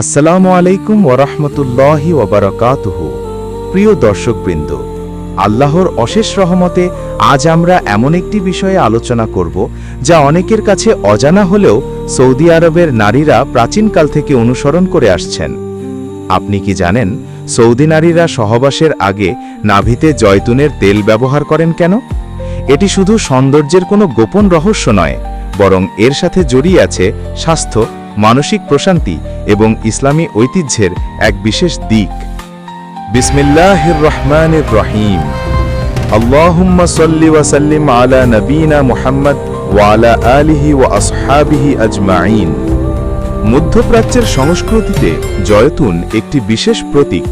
আসসালামু আলাইকুম ওরহমতুল্লাহি ওবরাকাতুহু প্রিয় দর্শকবৃন্দ, আল্লাহর অশেষ রহমতে আজ আমরা এমন একটি বিষয়ে আলোচনা করব যা অনেকের কাছে অজানা হলেও সৌদি আরবের নারীরা প্রাচীনকাল থেকে অনুসরণ করে আসছেন। আপনি কি জানেন সৌদি নারীরা সহবাসের আগে নাভিতে জয়তুনের তেল ব্যবহার করেন কেন? এটি শুধু সৌন্দর্যের কোনো গোপন রহস্য নয়, বরং এর সাথে জড়িয়ে আছে স্বাস্থ্য মানসিক প্রশান্তি এবং ইসলামী ঐতিহ্যের এক বিশেষ দিক। বিসমিল্লাহির রহিম আল্লাহুম্মা আলা নবীনা মুহাম্মদ ওয়া আলা আলিহি ওয়া আসহাবিহি আজমাইন মধ্যপ্রাচ্যের সংস্কৃতিতে জয়তুন একটি বিশেষ প্রতীক।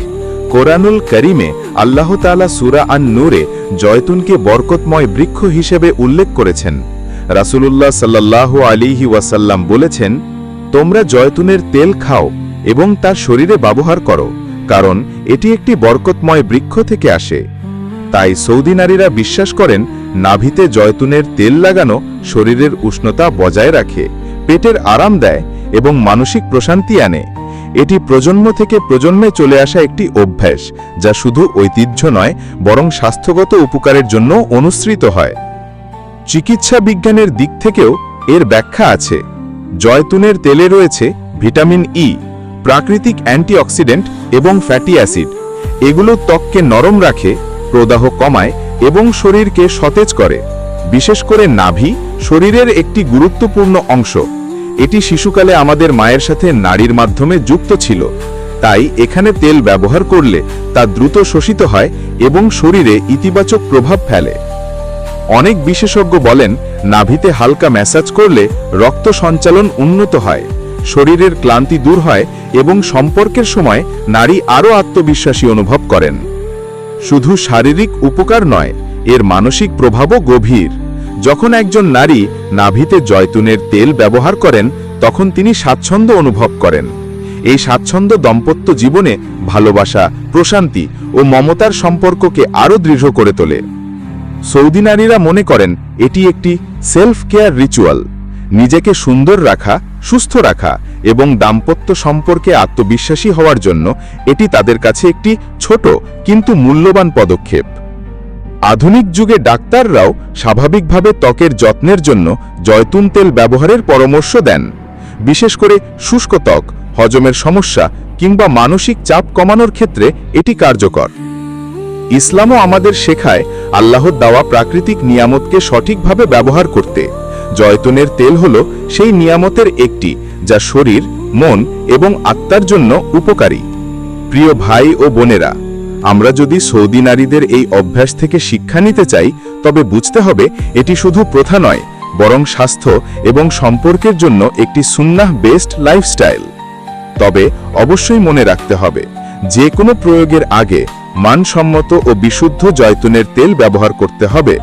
কোরআনুল করিমে আল্লাহ তাআলা সূরা আন নূরে জয়তুনকে বরকতময় বৃক্ষ হিসেবে উল্লেখ করেছেন। রাসূলুল্লাহ সাল্লাল্লাহু আলাইহি ওয়াসাল্লাম বলেছেন তোমরা জয়তুনের তেল খাও এবং তার শরীরে ব্যবহার করো, কারণ এটি একটি বরকতময় বৃক্ষ থেকে আসে। তাই সৌদি নারীরা বিশ্বাস করেন, নাভিতে জয়তুনের তেল লাগানো শরীরের উষ্ণতা বজায় রাখে, পেটের আরাম দেয় এবং মানসিক প্রশান্তি আনে। এটি প্রজন্ম থেকে প্রজন্মে চলে আসা একটি অভ্যাস, যা শুধু ঐতিহ্য নয়, বরং স্বাস্থ্যগত উপকারের জন্য অনুসৃত হয়। চিকিৎসা বিজ্ঞানের দিক থেকেও এর ব্যাখ্যা আছে। জয়তুনের তেলে রয়েছে ভিটামিন ই প্রাকৃতিক অ্যান্টিঅক্সিডেন্ট এবং ফ্যাটি অ্যাসিড। এগুলো ত্বককে নরম রাখে, প্রদাহ কমায় এবং শরীরকে সতেজ করে। বিশেষ করে নাভি শরীরের একটি গুরুত্বপূর্ণ অংশ। এটি শিশুকালে আমাদের মায়ের সাথে নারীর মাধ্যমে যুক্ত ছিল। তাই এখানে তেল ব্যবহার করলে তা দ্রুত শোষিত হয় এবং শরীরে ইতিবাচক প্রভাব ফেলে। অনেক বিশেষজ্ঞ বলেন, নাভিতে হালকা ম্যাসাজ করলে রক্ত সঞ্চালন উন্নত হয়, শরীরের ক্লান্তি দূর হয় এবং সম্পর্কের সময় নারী আরও আত্মবিশ্বাসী অনুভব করেন। শুধু শারীরিক উপকার নয়, এর মানসিক প্রভাবও গভীর। যখন একজন নারী নাভিতে জয়তুনের তেল ব্যবহার করেন, তখন তিনি স্বাচ্ছন্দ্য অনুভব করেন। এই স্বাচ্ছন্দ্য দম্পত্য জীবনে ভালোবাসা, প্রশান্তি ও মমতার সম্পর্ককে আরও দৃঢ় করে তোলে। সৌদি নারীরা মনে করেন এটি একটি সেলফ কেয়ার রিচুয়াল নিজেকে সুন্দর রাখা, সুস্থ রাখা এবং দাম্পত্য সম্পর্কে আত্মবিশ্বাসী হওয়ার জন্য এটি তাদের কাছে একটি ছোট কিন্তু মূল্যবান পদক্ষেপ। আধুনিক যুগে ডাক্তাররাও স্বাভাবিকভাবে ত্বকের যত্নের জন্য জয়তুন তেল ব্যবহারের পরামর্শ দেন। বিশেষ করে শুষ্ক ত্বক, হজমের সমস্যা কিংবা মানসিক চাপ কমানোর ক্ষেত্রে এটি কার্যকর। ইসলামও আমাদের শেখায় আল্লাহর দেওয়া প্রাকৃতিক নিয়ামতকে সঠিকভাবে ব্যবহার করতে। জয়তুনের তেল হল সেই নিয়ামতের একটি, যা শরীর, মন এবং আত্মার জন্য উপকারী। প্রিয় ভাই ও বোনেরা, আমরা যদি সৌদি নারীদের এই অভ্যাস থেকে শিক্ষা নিতে চাই, তবে বুঝতে হবে এটি শুধু প্রথা নয়, বরং স্বাস্থ্য এবং সম্পর্কের জন্য একটি সুন্নাহ বেস্ট লাইফস্টাইল তবে অবশ্যই মনে রাখতে হবে, যে কোনো প্রয়োগের আগে মানসম্মত ও বিশুদ্ধ জয়তুনের তেল ব্যবহার করতে হবে।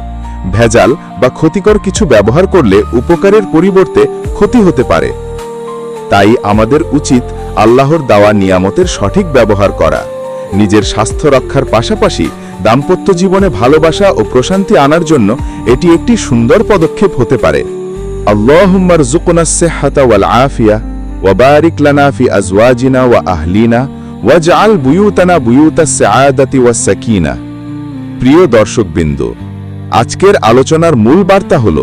ভেজাল বা ক্ষতিকর কিছু ব্যবহার করলে উপকারের পরিবর্তে ক্ষতি হতে পারে। তাই আমাদের উচিত আল্লাহর দেওয়া নিয়ামতের সঠিক ব্যবহার করা। নিজের স্বাস্থ্য রক্ষার পাশাপাশি দাম্পত্য জীবনে ভালোবাসা ও প্রশান্তি আনার জন্য এটি একটি সুন্দর পদক্ষেপ হতে পারে। আল্লাহুম্মার জুকুনাসেহাতা ওয়াল আফিয়া ওয়াবারিক লানা ফি আজওয়াজিনা ওয়া আহলিনা ওয়াজআল বুয়ুতানা বুয়ুতাস সাআদাতি ওয়াস সাকিনা প্রিয় দর্শকবৃন্দ, আজকের আলোচনার মূল বার্তা হল,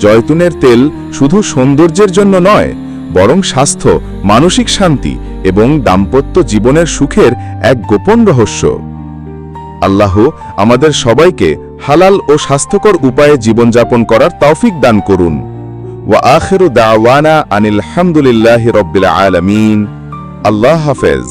জয়তুনের তেল শুধু সৌন্দর্যের জন্য নয়, বরং স্বাস্থ্য, মানসিক শান্তি এবং দাম্পত্য জীবনের সুখের এক গোপন রহস্য। আল্লাহ আমাদের সবাইকে হালাল ও স্বাস্থ্যকর উপায়ে জীবনযাপন করার তৌফিক দান করুন। ওয়া আখিরু দাওয়ানা আনিল হামদুলিল্লাহি রব্বিল আলামিন। আল্লাহ হাফেজ।